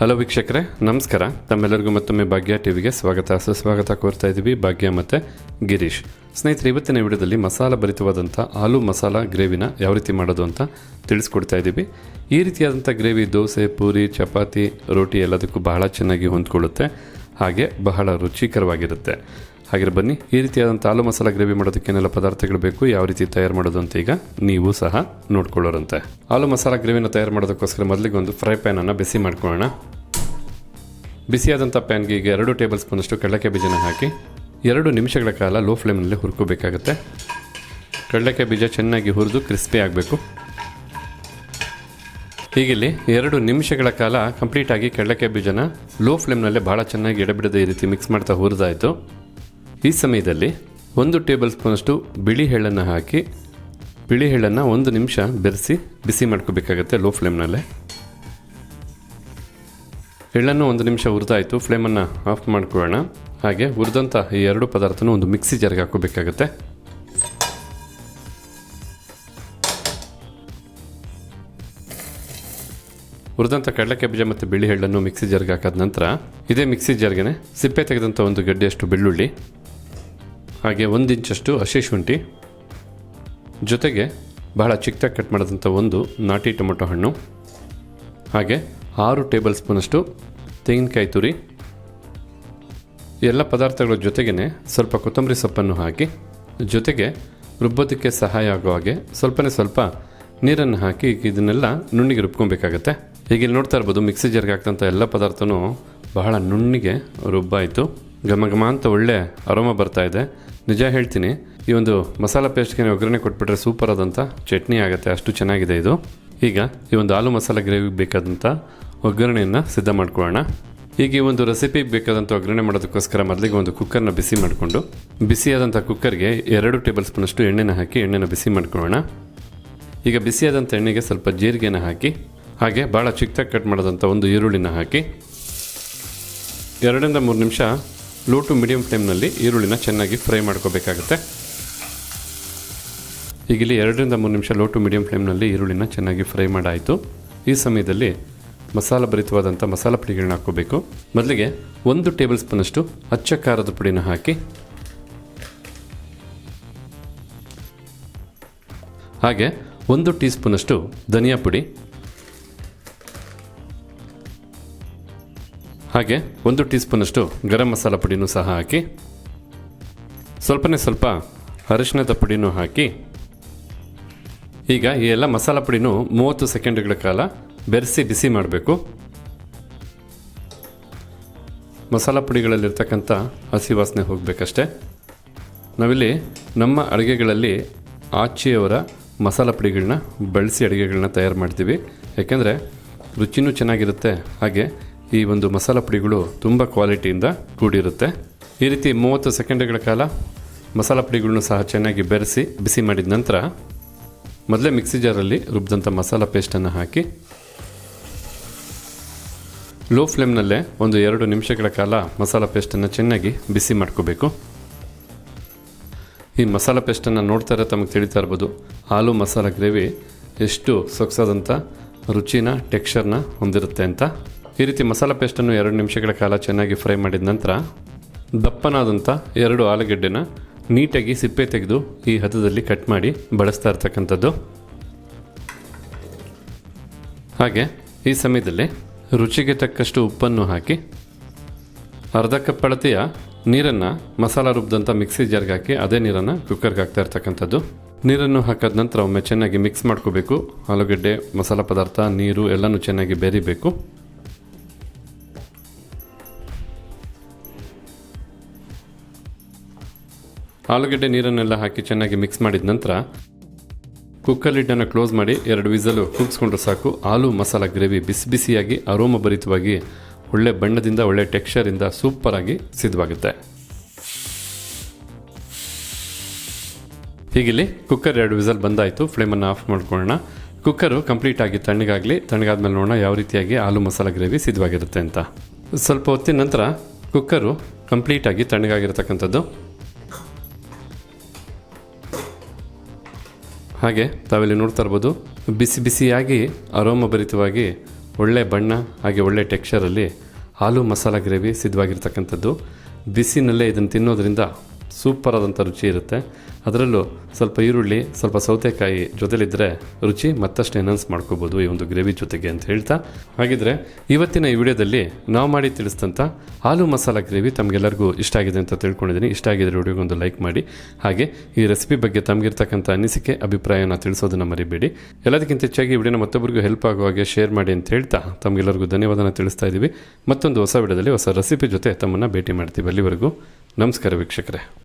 Hello ವೀಕ್ಷಕರೇ, ನಮಸ್ಕಾರ. ತಮ್ಮೆಲ್ಲರಿಗೂ ಮತ್ತೊಮ್ಮೆ ಭಾಗ್ಯ ಟಿವಿಗೆ ಸ್ವಾಗತ. ಸುಸ್ವಾಗತ ಕೋರ್ತಾ ಇದ್ದೀವಿ ಭಾಗ್ಯ ಮತ್ತು ಗಿರೀಶ್. ಸ್ನೇಹಿತರೆ, ಇವತ್ತಿನ ವಿಡಿಯೋದಲ್ಲಿ ಮಸಾಲ ಭರಿತವಾದಂಥ ಆಲೂ ಮಸಾಲ ಗ್ರೇವಿನ ಯಾವ ರೀತಿ ಮಾಡೋದು ಅಂತ ತಿಳಿಸ್ಕೊಡ್ತಾ ಇದ್ದೀವಿ. ಈ ರೀತಿಯಾದಂಥ ಗ್ರೇವಿ ದೋಸೆ, ಪೂರಿ, ಚಪಾತಿ, ರೋಟಿ ಎಲ್ಲದಕ್ಕೂ ಬಹಳ ಚೆನ್ನಾಗಿ ಹೊಂದ್ಕೊಳ್ಳುತ್ತೆ. ಹಾಗೆ ಬಹಳ ರುಚಿಕರವಾಗಿರುತ್ತೆ. ಹಾಗೆ ಬನ್ನಿ. ಈ ರೀತಿಯಾದಂಥ ಆಲೂ ಮಸಾಲ ಗ್ರೇವಿ ಮಾಡೋದಕ್ಕೆ ಏನೆಲ್ಲ ಪದಾರ್ಥಗಳು ಬೇಕು, ಯಾವ ರೀತಿ ತಯಾರು ಮಾಡೋದು ಅಂತ ಈಗ ನೀವು ಸಹ ನೋಡ್ಕೊಳ್ಳೋರಂತೆ. ಆಲೂ ಮಸಾಲ ಗ್ರೇವಿನ ತಯಾರು ಮಾಡೋದಕ್ಕೋಸ್ಕರ ಮೊದಲಿಗೆ ಒಂದು ಫ್ರೈ ಪ್ಯಾನನ್ನು ಬಿಸಿ ಮಾಡ್ಕೊಳ್ಳೋಣ. ಬಿಸಿಯಾದಂಥ ಪ್ಯಾನ್ಗೆ ಈಗ ಎರಡು ಟೇಬಲ್ ಸ್ಪೂನಷ್ಟು ಕಡಲೆಕಾಯಿ ಬೀಜನ ಹಾಕಿ ಎರಡು ನಿಮಿಷಗಳ ಕಾಲ ಲೋ ಫ್ಲೇಮ್ನಲ್ಲಿ ಹುರ್ಕೋಬೇಕಾಗತ್ತೆ. ಕಡಲೆಕಾಯಿ ಬೀಜ ಚೆನ್ನಾಗಿ ಹುರಿದು ಕ್ರಿಸ್ಪಿ ಆಗಬೇಕು. ಹೀಗಿಲ್ಲಿ ಎರಡು ನಿಮಿಷಗಳ ಕಾಲ ಕಂಪ್ಲೀಟಾಗಿ ಕಡಲೆಕಾಯಿ ಬೀಜನ ಲೋ ಫ್ಲೇಮ್ನಲ್ಲೇ ಭಾಳ ಚೆನ್ನಾಗಿ ಎಡಬಿಡದೆ ಈ ರೀತಿ ಮಿಕ್ಸ್ ಮಾಡ್ತಾ ಹುರಿದಾಯಿತು. ಈ ಸಮಯದಲ್ಲಿ ಒಂದು ಟೇಬಲ್ ಸ್ಪೂನಷ್ಟು ಬಿಳಿ ಎಳ್ಳನ್ನು ಹಾಕಿ, ಬಿಳಿ ಎಳ್ಳನ್ನು ಒಂದು ನಿಮಿಷ ಬೆರೆಸಿ ಬಿಸಿ ಮಾಡ್ಕೋಬೇಕಾಗತ್ತೆ ಲೋ ಫ್ಲೇಮ್ನಲ್ಲೇ. ಎಳ್ಳನ್ನು ಒಂದು ನಿಮಿಷ ಹುರಿದಾಯಿತು, ಫ್ಲೇಮನ್ನು ಆಫ್ ಮಾಡ್ಕೊಳ್ಳೋಣ. ಹಾಗೆ ಹುರಿದಂಥ ಈ ಎರಡು ಪದಾರ್ಥನೂ ಒಂದು ಮಿಕ್ಸಿ ಜಾರ್ಗೆ ಹಾಕೋಬೇಕಾಗತ್ತೆ ಹುರಿದಂಥ ಕಡಲೆಕಾಯಿ ಬೀಜ ಮತ್ತು ಬಿಳಿ ಎಳ್ಳನ್ನು ಮಿಕ್ಸಿ ಜಾರ್ಗೆ ಹಾಕಾದ ನಂತರ, ಇದೇ ಮಿಕ್ಸಿ ಜಾರ್ಗೆ ಸಿಪ್ಪೆ ತೆಗೆದಂಥ ಒಂದು ಗಡ್ಡೆಯಷ್ಟು ಬೆಳ್ಳುಳ್ಳಿ ಹಾಗೆ ಒಂದು ಇಂಚಷ್ಟು ಹಸಿ ಶುಂಠಿ. ಜೊತೆಗೆ ಬಹಳ ಚಿಕ್ಕದಾಗಿ ಕಟ್ ಮಾಡಿದಂಥ ಒಂದು ನಾಟಿ ಟೊಮೊಟೊ ಹಣ್ಣು. ಹಾಗೆ ಆರು ಟೇಬಲ್ ಸ್ಪೂನಷ್ಟು ತೆಂಗಿನಕಾಯಿ ತುರಿ. ಎಲ್ಲ ಪದಾರ್ಥಗಳ ಜೊತೆಗೇ ಸ್ವಲ್ಪ ಕೊತ್ತಂಬರಿ ಸೊಪ್ಪನ್ನು ಹಾಕಿ, ಜೊತೆಗೆ ರುಬ್ಬೋದಕ್ಕೆ ಸಹಾಯ ಆಗೋ ಹಾಗೆ ಸ್ವಲ್ಪನೇ ಸ್ವಲ್ಪ ನೀರನ್ನು ಹಾಕಿ ಇದನ್ನೆಲ್ಲ ನುಣ್ಣಿಗೆ ರುಬ್ಕೊಬೇಕಾಗತ್ತೆ. ಈಗ ಇಲ್ಲಿ ನೋಡ್ತಾ ಇರ್ಬೋದು, ಮಿಕ್ಸಿ ಜರ್ಗೆ ಹಾಕ್ತಂಥ ಎಲ್ಲ ಪದಾರ್ಥನೂ ಬಹಳ ನುಣ್ಣಿಗೆ ರುಬ್ಬಾಯಿತು. ಘಮ ಘಮ ಅಂತ ಒಳ್ಳೆ ಅರೋಮ ಬರ್ತಾ ಇದೆ. ನಿಜ ಹೇಳ್ತೀನಿ, ಈ ಒಂದು ಮಸಾಲ ಪೇಸ್ಟ್ಗೆ ಒಗ್ಗರಣೆ ಕೊಟ್ಬಿಟ್ರೆ ಸೂಪರ್ ಆದಂಥ ಚಟ್ನಿ ಆಗುತ್ತೆ, ಅಷ್ಟು ಚೆನ್ನಾಗಿದೆ ಇದು. ಈಗ ಈ ಒಂದು ಆಲೂ ಮಸಾಲ ಗ್ರೇವಿಗೆ ಬೇಕಾದಂಥ ಒಗ್ಗರಣೆಯನ್ನು ಸಿದ್ಧ ಮಾಡ್ಕೊಳ್ಳೋಣ. ಈಗ ಈ ಒಂದು ರೆಸಿಪಿಗೆ ಬೇಕಾದಂಥ ಒಗ್ಗರಣೆ ಮಾಡೋದಕ್ಕೋಸ್ಕರ ಮೊದಲಿಗೆ ಒಂದು ಕುಕ್ಕರ್ನ ಬಿಸಿ ಮಾಡಿಕೊಂಡು ಬಿಸಿಯಾದಂಥ ಕುಕ್ಕರ್ಗೆ ಎರಡು ಟೇಬಲ್ ಸ್ಪೂನಷ್ಟು ಎಣ್ಣೆನ ಹಾಕಿ ಎಣ್ಣೆನ ಬಿಸಿ ಮಾಡ್ಕೊಳ್ಳೋಣ. ಈಗ ಬಿಸಿಯಾದಂಥ ಎಣ್ಣೆಗೆ ಸ್ವಲ್ಪ ಜೀರಿಗೆನ ಹಾಕಿ, ಹಾಗೆ ಭಾಳ ಚಿಕ್ಕದಾಗಿ ಕಟ್ ಮಾಡೋದಂಥ ಒಂದು ಈರುಳ್ಳಿನ ಹಾಕಿ, ಎರಡರಿಂದ ಮೂರು ನಿಮಿಷ ಲೋ ಟು ಮೀಡಿಯಂ ಫ್ಲೇಮ್ನಲ್ಲಿ ಈರುಳ್ಳಿನ ಚೆನ್ನಾಗಿ ಫ್ರೈ ಮಾಡ್ಕೋಬೇಕಾಗುತ್ತೆ. ಈಗ ಇಲ್ಲಿ ಎರಡರಿಂದ ಮೂರು ನಿಮಿಷ ಲೋ ಟು ಮೀಡಿಯಂ ಫ್ಲೇಮ್ನಲ್ಲಿ ಈರುಳ್ಳಿನ ಚೆನ್ನಾಗಿ ಫ್ರೈ ಮಾಡಾಯಿತು. ಈ ಸಮಯದಲ್ಲಿ ಮಸಾಲ ಭರಿತವಾದಂಥ ಮಸಾಲ ಪುಡಿಗಳನ್ನ ಹಾಕೋಬೇಕು ಮೊದಲಿಗೆ ಒಂದು ಟೇಬಲ್ ಸ್ಪೂನಷ್ಟು ಅಚ್ಚ ಖಾರದ ಪುಡಿನ ಹಾಕಿ. ಹಾಗೆ ಒಂದು ಟೀ ಸ್ಪೂನಷ್ಟು ಧನಿಯಾ ಪುಡಿ ಹಾಗೆ ಒಂದು ಟೀ ಸ್ಪೂನಷ್ಟು ಗರಂ ಮಸಾಲ ಪುಡಿನೂ ಸಹ ಹಾಕಿ, ಸ್ವಲ್ಪನೇ ಸ್ವಲ್ಪ ಅರಿಶಿಣದ ಪುಡಿನೂ ಹಾಕಿ, ಈಗ ಈ ಎಲ್ಲ ಮಸಾಲ ಪುಡಿನೂ ಮೂವತ್ತು ಸೆಕೆಂಡ್ಗಳ ಕಾಲ ಬೆರೆಸಿ ಬಿಸಿ ಮಾಡಬೇಕು. ಮಸಾಲ ಪುಡಿಗಳಲ್ಲಿರ್ತಕ್ಕಂಥ ಹಸಿ ವಾಸನೆ ಹೋಗಬೇಕಷ್ಟೆ. ನಾವಿಲ್ಲಿ ನಮ್ಮ ಅಡುಗೆಗಳಲ್ಲಿ ಆಚೆಯವರ ಮಸಾಲ ಪುಡಿಗಳನ್ನ ಬಳಸಿ ಅಡುಗೆಗಳನ್ನ ತಯಾರು ಮಾಡ್ತೀವಿ. ಯಾಕೆಂದರೆ ರುಚಿನೂ ಚೆನ್ನಾಗಿರುತ್ತೆ. ಹಾಗೆ ಈ ಒಂದು ಮಸಾಲ ಪುಡಿಗಳು ತುಂಬ ಕ್ವಾಲಿಟಿಯಿಂದ ಕೂಡಿರುತ್ತೆ. ಈ ರೀತಿ ಮೂವತ್ತು ಸೆಕೆಂಡ್ಗಳ ಕಾಲ ಮಸಾಲ ಪುಡಿಗಳನ್ನು ಸಹ ಚೆನ್ನಾಗಿ ಬೆರೆಸಿ, ಬಿಸಿ ಮಾಡಿದ ನಂತರ ಮೊದಲೇ ಮಿಕ್ಸಿ ಜಾರಲ್ಲಿ ರುಬ್ಬಿದಂಥ ಮಸಾಲ ಪೇಸ್ಟನ್ನು ಹಾಕಿ, ಲೋ ಫ್ಲೇಮ್ನಲ್ಲೇ ಒಂದು ಎರಡು ನಿಮಿಷಗಳ ಕಾಲ ಮಸಾಲ ಪೇಸ್ಟನ್ನು ಚೆನ್ನಾಗಿ ಬಿಸಿ ಮಾಡ್ಕೋಬೇಕು. ಈ ಮಸಾಲ ಪೇಸ್ಟನ್ನು ನೋಡ್ತಾರೆ ತಮಗೆ ತಿಳಿತಾ ಇರ್ಬೋದು ಆಲೂ ಮಸಾಲ ಗ್ರೇವಿ ಎಷ್ಟು ಸೊಗಸಾದಂಥ ರುಚಿನ, ಟೆಕ್ಸ್ಚರ್ನ ಹೊಂದಿರುತ್ತೆ ಅಂತ. ಈ ರೀತಿ ಮಸಾಲ ಪೇಸ್ಟನ್ನು ಎರಡು ನಿಮಿಷಗಳ ಕಾಲ ಚೆನ್ನಾಗಿ ಫ್ರೈ ಮಾಡಿದ ನಂತರ ದಪ್ಪನಾದಂಥ ಎರಡು ಆಲೂಗೆಡ್ಡೆನ ನೀಟಾಗಿ ಸಿಪ್ಪೆ ತೆಗೆದು ಈ ಹದದಲ್ಲಿ ಕಟ್ ಮಾಡಿ ಬಳಸ್ತಾ ಇರ್ತಕ್ಕಂಥದ್ದು. ಹಾಗೆ ಈ ಸಮಯದಲ್ಲಿ ರುಚಿಗೆ ತಕ್ಕಷ್ಟು ಉಪ್ಪನ್ನು ಹಾಕಿ ಅರ್ಧ ಕಪ್ ಅಳತೆಯ ನೀರನ್ನು ಮಸಾಲ ರುಬ್ಬಿದಂಥ ಮಿಕ್ಸಿ ಜಾರ್ಗೆ ಹಾಕಿ ಅದೇ ನೀರನ್ನು ಕುಕ್ಕರ್ಗೆ ಹಾಕ್ತಾ ಇರ್ತಕ್ಕಂಥದ್ದು. ನೀರನ್ನು ಹಾಕಿದ ನಂತರ ಒಮ್ಮೆ ಚೆನ್ನಾಗಿ ಮಿಕ್ಸ್ ಮಾಡ್ಕೋಬೇಕು. ಆಲೂಗಡ್ಡೆ, ಮಸಾಲ ಪದಾರ್ಥ, ನೀರು ಎಲ್ಲನೂ ಚೆನ್ನಾಗಿ ಬೆರಿಬೇಕು. ಆಲೂಗಡ್ಡೆ ನೀರನ್ನೆಲ್ಲ ಹಾಕಿ ಚೆನ್ನಾಗಿ ಮಿಕ್ಸ್ ಮಾಡಿದ ನಂತರ ಕುಕ್ಕರ್ ಲಿಡ್ಡನ್ನು ಕ್ಲೋಸ್ ಮಾಡಿ ಎರಡು ವಿಸಲು ಕೂಗಿಸ್ಕೊಂಡ್ರೆ ಸಾಕು. ಆಲೂ ಮಸಾಲ ಗ್ರೇವಿ ಬಿಸಿ ಬಿಸಿಯಾಗಿ ಅರೋಮ ಭರಿತವಾಗಿ ಒಳ್ಳೆ ಬಣ್ಣದಿಂದ, ಒಳ್ಳೆ ಟೆಕ್ಸ್ಚರಿಂದ ಸೂಪರಾಗಿ ಸಿದ್ಧವಾಗುತ್ತೆ. ಹೀಗಿಲ್ಲಿ ಕುಕ್ಕರ್ ಎರಡು ವಿಸಲ್ ಬಂದಾಯಿತು. ಫ್ಲೇಮನ್ನು ಆಫ್ ಮಾಡ್ಕೊಳ್ಳೋಣ. ಕುಕ್ಕರು ಕಂಪ್ಲೀಟ್ ಆಗಿ ತಣ್ಣಗಾಗಲಿ. ತಣ್ಣಗಾದ್ಮೇಲೆ ನೋಡೋಣ ಯಾವ ರೀತಿಯಾಗಿ ಆಲೂ ಮಸಾಲ ಗ್ರೇವಿ ಸಿದ್ಧವಾಗಿರುತ್ತೆ ಅಂತ. ಸ್ವಲ್ಪ ಹೊತ್ತಿನ ನಂತರ ಕುಕ್ಕರು ಕಂಪ್ಲೀಟಾಗಿ ತಣ್ಣಗಾಗಿರ್ತಕ್ಕಂಥದ್ದು. ಹಾಗೆ ತಾವಿಲ್ಲಿ ನೋಡ್ತಾ ಇರ್ಬೋದು, ಬಿಸಿ ಬಿಸಿಯಾಗಿ, ಅರೋಮ ಭರಿತವಾಗಿ, ಒಳ್ಳೆ ಬಣ್ಣ ಹಾಗೆ ಒಳ್ಳೆ ಟೆಕ್ಸ್ಚರಲ್ಲಿ ಹಾಲು ಮಸಾಲ ಗ್ರೇವಿ ಸಿದ್ಧವಾಗಿರ್ತಕ್ಕಂಥದ್ದು. ಬಿಸಿನಲ್ಲೇ ಇದನ್ನು ತಿನ್ನೋದ್ರಿಂದ ಸೂಪರ್ ಆದಂಥ ರುಚಿ ಇರುತ್ತೆ. ಅದರಲ್ಲೂ ಸ್ವಲ್ಪ ಈರುಳ್ಳಿ, ಸ್ವಲ್ಪ ಸೌತೆಕಾಯಿ ಜೊತೆಲಿದ್ದರೆ ರುಚಿ ಮತ್ತಷ್ಟು ಎನ್ಹಾನ್ಸ್ ಮಾಡ್ಕೋಬೋದು ಈ ಒಂದು ಗ್ರೇವಿ ಜೊತೆಗೆ ಅಂತ ಹೇಳ್ತಾ. ಹಾಗಿದ್ರೆ ಇವತ್ತಿನ ಈ ವಿಡಿಯೋದಲ್ಲಿ ನಾವು ಮಾಡಿ ತಿಳಿಸಿದಂಥ ಹಾಲು ಮಸಾಲ ಗ್ರೇವಿ ತಮಗೆಲ್ಲರಿಗೂ ಇಷ್ಟ ಆಗಿದೆ ಅಂತ ತಿಳ್ಕೊಂಡಿದ್ದೀನಿ. ಇಷ್ಟ ಆಗಿದ್ರೆ ವಿಡಿಯೋಗೆ ಒಂದು ಲೈಕ್ ಮಾಡಿ. ಹಾಗೆ ಈ ರೆಸಿಪಿ ಬಗ್ಗೆ ತಮಗಿರ್ತಕ್ಕಂಥ ಅನಿಸಿಕೆ, ಅಭಿಪ್ರಾಯನ ತಿಳಿಸೋದನ್ನು ಮರಿಬೇಡಿ. ಎಲ್ಲದಕ್ಕಿಂತ ಹೆಚ್ಚಾಗಿ ವಿಡಿಯೋನ ಮತ್ತೊಬ್ಬರಿಗೂ ಹೆಲ್ಪ್ ಆಗುವ ಹಾಗೆ ಶೇರ್ ಮಾಡಿ ಅಂತ ಹೇಳ್ತಾ ತಮಗೆಲ್ಲರಿಗೂ ಧನ್ಯವಾದನ ತಿಳಿಸ್ತಾ ಇದ್ದೀವಿ. ಮತ್ತೊಂದು ಹೊಸ ವಿಡಿಯೋದಲ್ಲಿ ಹೊಸ ರೆಸಿಪಿ ಜೊತೆ ತಮ್ಮನ್ನು ಭೇಟಿ ಮಾಡ್ತೀವಿ ಅಲ್ಲಿವರೆಗೂ. ನಮಸ್ಕಾರ ವೀಕ್ಷಕರೇ.